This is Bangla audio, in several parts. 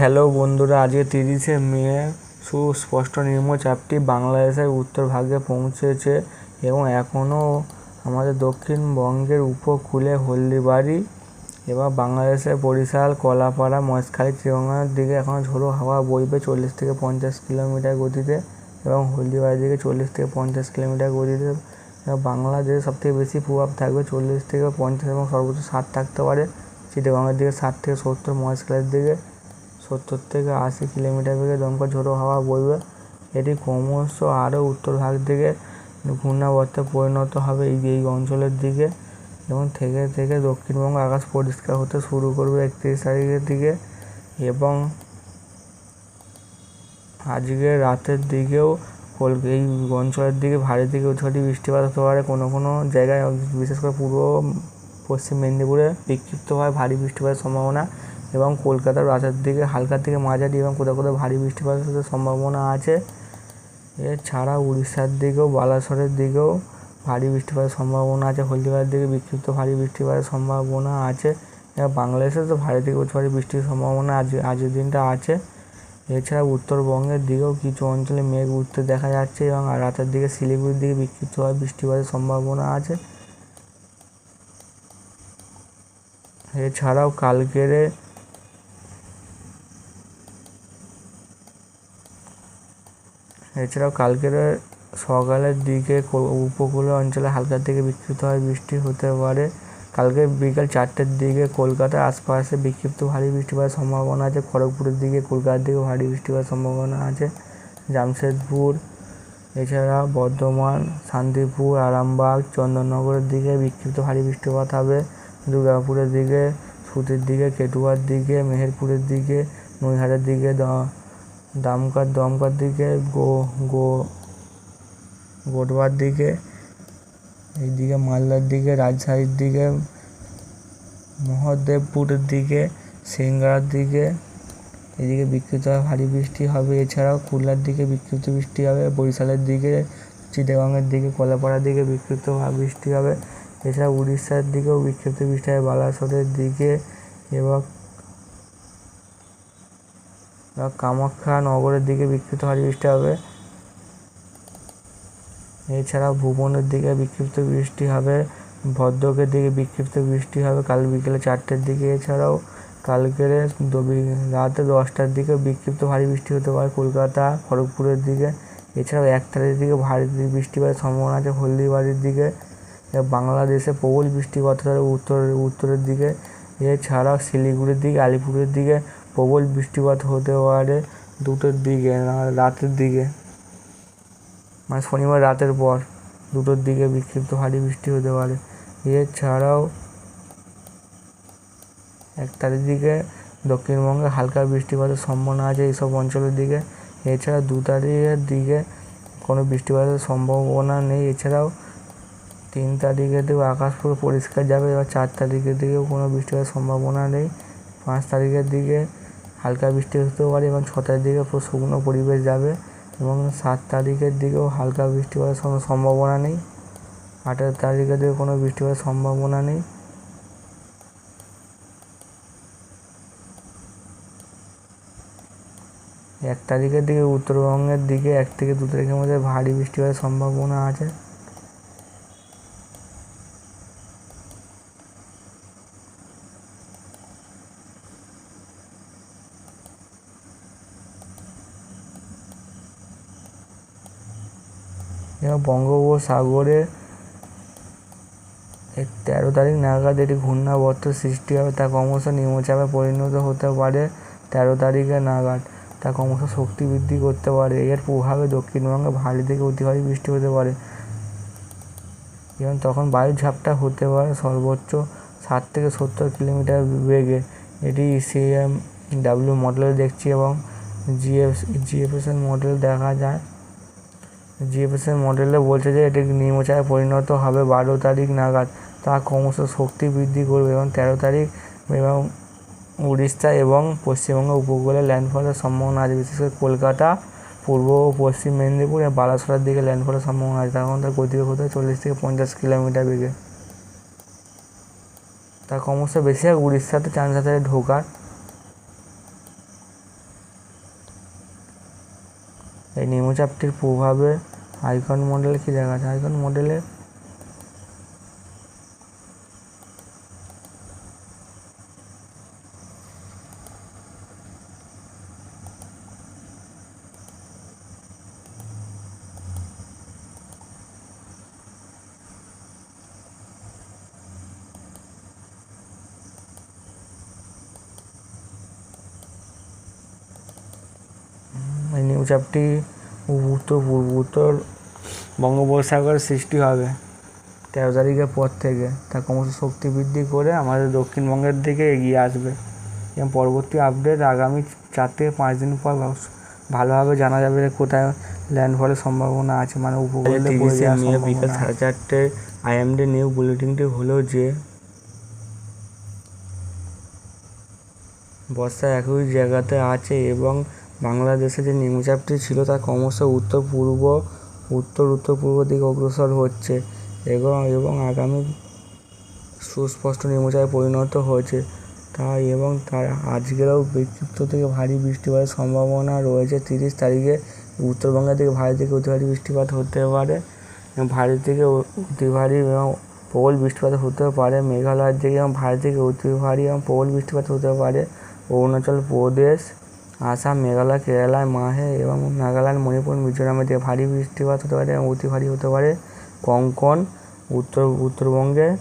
হ্যালো বন্ধুরা, আজকে তিরিশে মে, সুস্পষ্ট নিম্নচাপটি বাংলাদেশের উত্তরভাগে পৌঁছেছে এবং এখনও আমাদের দক্ষিণবঙ্গের উপকূলে হলদিবাড়ি এবং বাংলাদেশের বরিশাল, কলাপাড়া, মহেশখালী শ্রীগঙ্গার দিকে এখনও ঝোড়ো হাওয়া বইবে চল্লিশ থেকে পঞ্চাশ কিলোমিটার গতিতে এবং হলদিবাড়ির দিকে চল্লিশ থেকে পঞ্চাশ কিলোমিটার গতিতে। বাংলাদেশে সবথেকে বেশি প্রভাব থাকবে চল্লিশ থেকে পঞ্চাশ এবং সর্বোচ্চ ষাট থাকতে পারে। চিটাগংয়ের দিকে ষাট থেকে সত্তর, মহেশখালীর দিকে সত্তর থেকে আশি কিলোমিটার বেগে দমকা ঝোড়ো হাওয়া বইবে। এটি ক্রমশ আরও উত্তর ভাগ দিকে ঘূর্ণাবর্তে পরিণত হবে। এই এই অঞ্চলের দিকে এবং থেকে থেকে দক্ষিণবঙ্গ আকাশ পরিষ্কার হতে শুরু করবে একত্রিশ তারিখের দিকে এবং আজকে রাতের দিকেও কল- এই অঞ্চলের দিকে ভারী থেকে ঝড়ি বৃষ্টিপাত হতে পারে। কোনো কোনো জায়গায়, বিশেষ করে পূর্ব, পশ্চিম মেদিনীপুরে বিক্ষিপ্তভাবে ভারী বৃষ্টিপাতের সম্ভাবনা এবং কলকাতার রাতের দিকে হালকা থেকে মাঝারি এবং কোথাও কোথাও ভারী বৃষ্টিপাতের সম্ভাবনা আছে। এছাড়া উড়িষ্যার দিকেও, বালাসরের দিকেও ভারী বৃষ্টিপাতের সম্ভাবনা আছে। হলদিবাড়ির দিকে বিক্ষিপ্ত ভারী বৃষ্টিপাতের সম্ভাবনা আছে। বাংলাদেশে তো ভারী থেকে অতি ভারী বৃষ্টির সম্ভাবনা আজ আজের দিনটা আছে। এছাড়া উত্তরবঙ্গের দিকেও কিছু অঞ্চলে মেঘ উঠতে দেখা যাচ্ছে এবং রাতের দিকে শিলিগুড়ির দিকে বিক্ষিপ্তভাবে বৃষ্টিপাতের সম্ভাবনা আছে। এছাড়াও কালকের এছাড়াও কালকের সকালের দিকে উপকূলীয় অঞ্চলে হালকা থেকে বিক্ষিপ্তভাবে বৃষ্টি হতে পারে। কালকে বিকাল চারটের দিকে কলকাতার আশপাশে বিক্ষিপ্ত ভারী বৃষ্টিপাতের সম্ভাবনা আছে। খড়গপুরের দিকে কলকাতার দিকে ভারী বৃষ্টিপাতের সম্ভাবনা আছে। জামশেদপুর এছাড়া বর্ধমান, শান্তিপুর, আরামবাগ, চন্দননগরের দিকে বিক্ষিপ্ত ভারী বৃষ্টিপাত হবে। দুর্গাপুরের দিকে, সুতির দিকে, কেটুয়ার দিকে, মেহেরপুরের দিকে, নৈহাটের দিকে দামকার, দমকার দিকে, গো গো, গোটবার দিকে, এইদিকে মালদার দিকে, রাজশাহীর দিকে, মহাদেবপুরের দিকে সিংড়ার দিকে, এদিকে বিক্ষিপ্ত ভারী বৃষ্টি হবে। এছাড়াও খুলনার দিকে বিক্ষিপ্ত বৃষ্টি হবে, বরিশালের দিকে, চিটাগাংয়ের দিকে, কলাপাড়ার দিকে বিক্ষিপ্ত বৃষ্টি হবে। এছাড়া উড়িষ্যার দিকেও বিক্ষিপ্ত বৃষ্টি হবে, বালাসোরের দিকে এবং কামাখ্যা নগরের দিকে বিক্ষিপ্ত ভারী বৃষ্টি হবে। এছাড়া ভুবনের দিকে বিক্ষিপ্ত বৃষ্টি হবে, ভদ্রকের দিকে বিক্ষিপ্ত বৃষ্টি হবে কাল বিকেলে চারটের দিকে। এছাড়াও কালকের রাতে দশটার দিকে বিক্ষিপ্ত ভারী বৃষ্টি হতে পারে কলকাতা, খড়গপুরের দিকে। এছাড়াও এক তারিখের দিকে ভারী বৃষ্টিপাতের সম্ভাবনা আছে হলদিবাড়ির দিকে। বাংলাদেশে প্রবল বৃষ্টিপাত হবে উত্তর, উত্তরের দিকে। এছাড়াও শিলিগুড়ির দিকে, আলিপুরের দিকে প্রবল বৃষ্টিপাত হতে পারে দুটোর দিকে, না রাতের দিকে। মানে শনিবার রাতের পর দুটোর দিকে বিক্ষিপ্ত ভারী বৃষ্টি হতে পারে। এছাড়াও এক তারিখ দিকে দক্ষিণবঙ্গে হালকা বৃষ্টিপাতের সম্ভাবনা আছে এইসব অঞ্চলের দিকে। এছাড়া দু তারিখের দিকে কোনো বৃষ্টিপাতের সম্ভাবনা নেই। এছাড়াও তিন তারিখের দিকে আকাশ পুরো পরিষ্কার যাবে, এবার চার তারিখের দিকেও কোনো বৃষ্টিপাতের সম্ভাবনা নেই। পাঁচ তারিখের দিকে হালকা বৃষ্টি হতেও পারে এবং ছ তারিখের দিকে পুরো শুকনো পরিবেশ যাবে এবং সাত তারিখের দিকেও হালকা বৃষ্টি হওয়ার কোনো সম্ভাবনা নেই। আঠেরো তারিখের দিকে কোনো বৃষ্টিপাতের সম্ভাবনা নেই। এক তারিখের দিকে উত্তরবঙ্গের দিকে এক থেকে দু তারিখের মধ্যে ভারী বৃষ্টি হওয়ার সম্ভাবনা আছে। এবং বঙ্গোপসাগরে তেরো তারিখ নাগাদ এটি ঘূর্ণাবর্ত সৃষ্টি হবে, তা ক্রমশ নিম্নচাপে পরিণত হতে পারে তেরো তারিখে নাগাদ। তা ক্রমশ শক্তি বৃদ্ধি করতে পারে। এর প্রভাবে দক্ষিণবঙ্গে ভারী থেকে অতি ভারী বৃষ্টি হতে পারে। এবং তখন বায়ুর ঝাপটা হতে পারে সর্বোচ্চ ষাট থেকে সত্তর কিলোমিটার বেগে। এটি সিএম ডাব্লিউ মডেলে দেখছি এবং জিএফ জিএফএসএল মডেল দেখা যায়। জিএফএসএল মডেলে বলছে যে এটি নিম্নচাপে পরিণত হবে বারো তারিখ নাগাদ। তা ক্রমশ শক্তি বৃদ্ধি করবে এবং তেরো তারিখ এবং উড়িষ্যা এবং পশ্চিমবঙ্গ উপকূলে ল্যান্ডফলের সম্ভাবনা আছে। বিশেষ করে কলকাতা, পূর্ব ও পশ্চিম মেদিনীপুর এবং বালাসোরের দিকে ল্যান্ডফলের সম্ভাবনা আছে। তখন তার গতিবেগ হতে চল্লিশ থেকে পঞ্চাশ কিলোমিটার বেগে। তা ক্রমশ বেশি হয় উড়িষ্যাতে চান্স আছে ঢোকার এই নিম্নচাপটির প্রভাবে আইকন মডেলে কী দেখা যাচ্ছে আইকন মডেলে এই নিম্নচাপটি উত্তর পূর্ব উত্তর বঙ্গোপসাগরে সৃষ্টি হবে। তেরো তারিখের পর থেকে। তা ক্রমশ শক্তি বৃদ্ধি করে আমাদের দক্ষিণবঙ্গের দিকে এগিয়ে আসবে। এবং পরবর্তী আপডেট আগামী চার থেকে পাঁচ দিন পর ভালোভাবে জানা যাবে যে কোথায় ল্যান্ডফলের সম্ভাবনা আছে। মানে উপকূলে বিকাল সাড়ে চারটে আইএমডি নিউ বুলেটিনটি হলো যে বর্ষা একই জায়গাতে আছে এবং বাংলাদেশে যে নিম্নচাপটি ছিল তা ক্রমশ উত্তর পূর্ব, উত্তর উত্তর পূর্ব দিকে অগ্রসর হচ্ছে এবং এবং আগামী সুস্পষ্ট নিম্নচাপে পরিণত হয়েছে। তাই এবং তার আজকেরও বিক্ষিপ্ত থেকে ভারী বৃষ্টিপাতের সম্ভাবনা রয়েছে। তিরিশ তারিখে উত্তরবঙ্গের দিকে ভারী থেকে অতি ভারী বৃষ্টিপাত হতে পারে। ভারী থেকে অতি ভারী এবং প্রবল বৃষ্টিপাত হতে পারে মেঘালয়ের দিকে এবং ভারী থেকে অতি ভারী এবং প্রবল বৃষ্টিপাত হতে পারে অরুণাচল প্রদেশ। আসাম, মেঘালয় কেরালায় মাহে এবং নাগাল্যান্ড, মণিপুর মিজোরামের দিকে ভারী বৃষ্টিপাত হতে পারে এবং অতি ভারী হতে পারে। কঙ্কন, উত্তর, উত্তরবঙ্গে,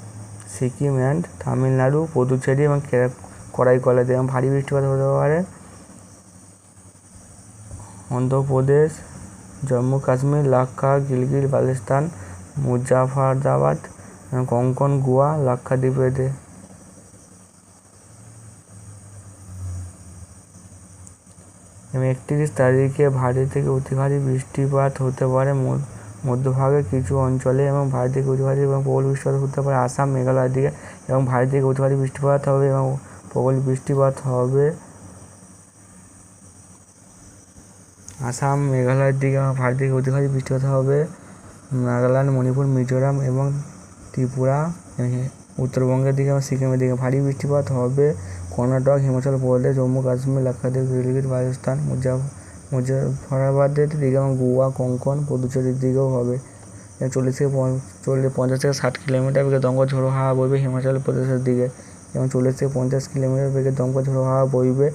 সিকিম অ্যান্ড তামিলনাড়ু, পুদুচেরি এবং করাইকলাতে এবং ভারী বৃষ্টিপাত হতে পারে। অন্ধ্রপ্রদেশ, জম্মু, কাশ্মীর, লাক্ষা বালতিস্তান মুজাফরদাবাদ এবং কঙ্কন, গোয়া লাক্ষাদ্বীপেতে একত্রিশ তারিখে ভারী থেকে অতি ভারী বৃষ্টিপাত হতে পারে ম- মধ্যভাগে কিছু অঞ্চলে এবং ভারী থেকে অতি ভারী এবং প্রবল বৃষ্টিপাত হতে পারে আসাম, মেঘালয়ের দিকে এবং ভারী থেকে অতি ভারী বৃষ্টিপাত হবে এবং প্রবল বৃষ্টিপাত হবে আসাম, মেঘালয়ের দিকে এবং ভারী থেকে অতি ভারী বৃষ্টিপাত হবে নাগাল্যান্ড, মণিপুর, মিজোরাম এবং ত্রিপুরা উত্তরবঙ্গের দিকে এবং সিকিমের দিকে ভারী বৃষ্টিপাত হবে। কর্ণাটক, হিমাচল প্রদেশ, জম্মু কাশ্মীর, লাক্ষাদ্বীপ গিলগিট রাজস্থান, মুজাফ, মুজাফরাবাদের দিকে এবং গোয়া, কোঙ্কন, পুদুচেরির দিকেও হবে। চল্লিশ থেকে চল্লিশ, পঞ্চাশ থেকে ষাট কিলোমিটার বেগে দমকা ঝোড়ো হাওয়া বইবে হিমাচল প্রদেশের দিকে এবং চল্লিশ থেকে পঞ্চাশ কিলোমিটার বেগে দমকা ঝোড়ো হাওয়া বইবে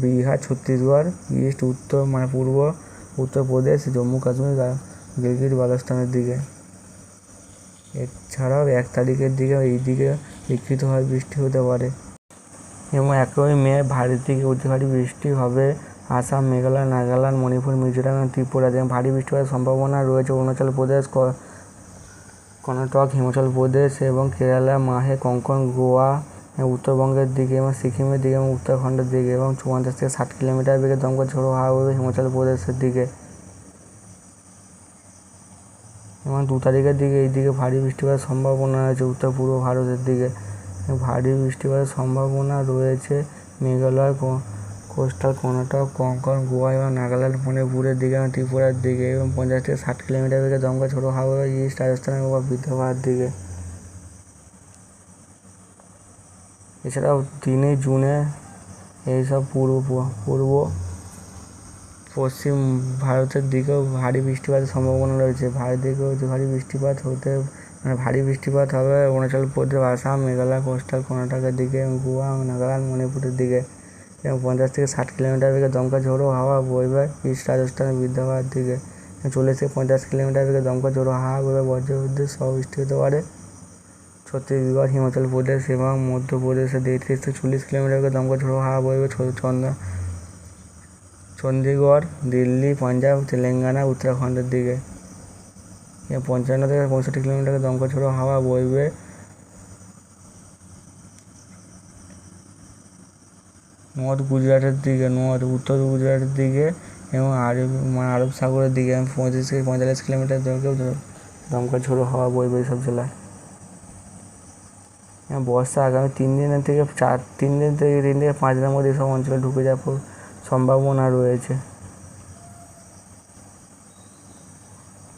বিহার, ছত্তিশগড়, ইস্ট, উত্তর মানে পূর্ব উত্তরপ্রদেশ জম্মু কাশ্মীর গিলগিট বালস্তানের দিকে। এছাড়াও এক তারিখের দিকে এই দিকে বিক্ষিপ্তভাবে বৃষ্টি হতে পারে। এবং একই মে ভারী থেকে অতি ভারী বৃষ্টি হবে। আসাম, মেঘালয়, নাগাল্যান্ড, মণিপুর, মিজোরাম, এবং ত্রিপুরাতে এবং ভারী বৃষ্টিপাতের সম্ভাবনা রয়েছে অরুণাচল প্রদেশ কর্ণাটক, হিমাচল প্রদেশ এবং কেরালা, মাহে কঙ্কন, গোয়া উত্তরবঙ্গের দিকে এবং সিকিমের দিকে এবং উত্তরাখণ্ডের দিকে এবং পঞ্চাশ থেকে ষাট কিলোমিটার বেগে দমকা ঝোড়ো হাওয়া হবে হিমাচল প্রদেশের দিকে। এবং দু তারিখের দিকে এই দিকে ভারী বৃষ্টিপাতের সম্ভাবনা আছে উত্তর পূর্ব ভারতের দিকে। ভারী বৃষ্টিপাতের সম্ভাবনা রয়েছে। মেঘালয় কোস্টাল কর্ণাটক কঙ্কন, গোয়া এবং নাগাল্যান্ড, মণিপুরের দিকে এবং ত্রিপুরার দিকে এবং পঞ্চাশ থেকে ষাট কিলোমিটার বেগে দমকা ছোটো হাওয়া ইস্ট রাজস্থান এবং বিদর্ভার দিকে। এছাড়াও তিনই জুনে এইসব পূর্ব পূর্ব পশ্চিম ভারতের দিকেও ভারী বৃষ্টিপাতের সম্ভাবনা রয়েছে। ভারত দিকেও ভারী বৃষ্টিপাত হতে ভারী বৃষ্টিপাত হবে অরুণাচল প্রদেশ আসাম, মেঘালয়, কোস্টাল, কর্ণাটকের দিকে এবং গোয়া এবং নাগাল্যান্ড, মণিপুরের দিকে। এবং পঞ্চাশ থেকে ষাট কিলোমিটার বেগে দমকা ঝোড়ো হাওয়া বইবে ইস্ট রাজস্থানের বিদ্যাবাড়ার দিকে। চল্লিশ থেকে পঞ্চাশ কিলোমিটার বেগে দমকা ঝোড়ো হাওয়া বইবে বজ্রবিদ্যুৎ সহ বৃষ্টি হতে পারে। ছত্তিশগড়, হিমাচল প্রদেশ এবং মধ্যপ্রদেশের দিকে তিরিশ থেকে চল্লিশ কিলোমিটার বেগে দমকা ঝোড়ো হাওয়া বইবে ছ- চন্দ্র চণ্ডীগড় দিল্লি, পাঞ্জাব, তেলেঙ্গানা, উত্তরাখণ্ডের দিকে। এবং পঞ্চান্ন থেকে পঁয়ষট্টি কিলোমিটার দমকা ঝোড়ো হাওয়া বইবে। নর্থ গুজরাটের দিকে, নর্থ, উত্তর গুজরাটের দিকে এবং আরব মানে আরব সাগরের দিকে পঁয়ত্রিশ থেকে পঁয়তাল্লিশ কিলোমিটার দিকেও দ- দমকা ঝোড়ো হাওয়া বইবে এইসব জেলায়। বর্ষা আগামী তিন দিনের থেকে চার, তিন দিন থেকে, তিন থেকে পাঁচ দিনের মধ্যে এসব অঞ্চলে ঢুকে যাওয়ার সম্ভাবনা রয়েছে।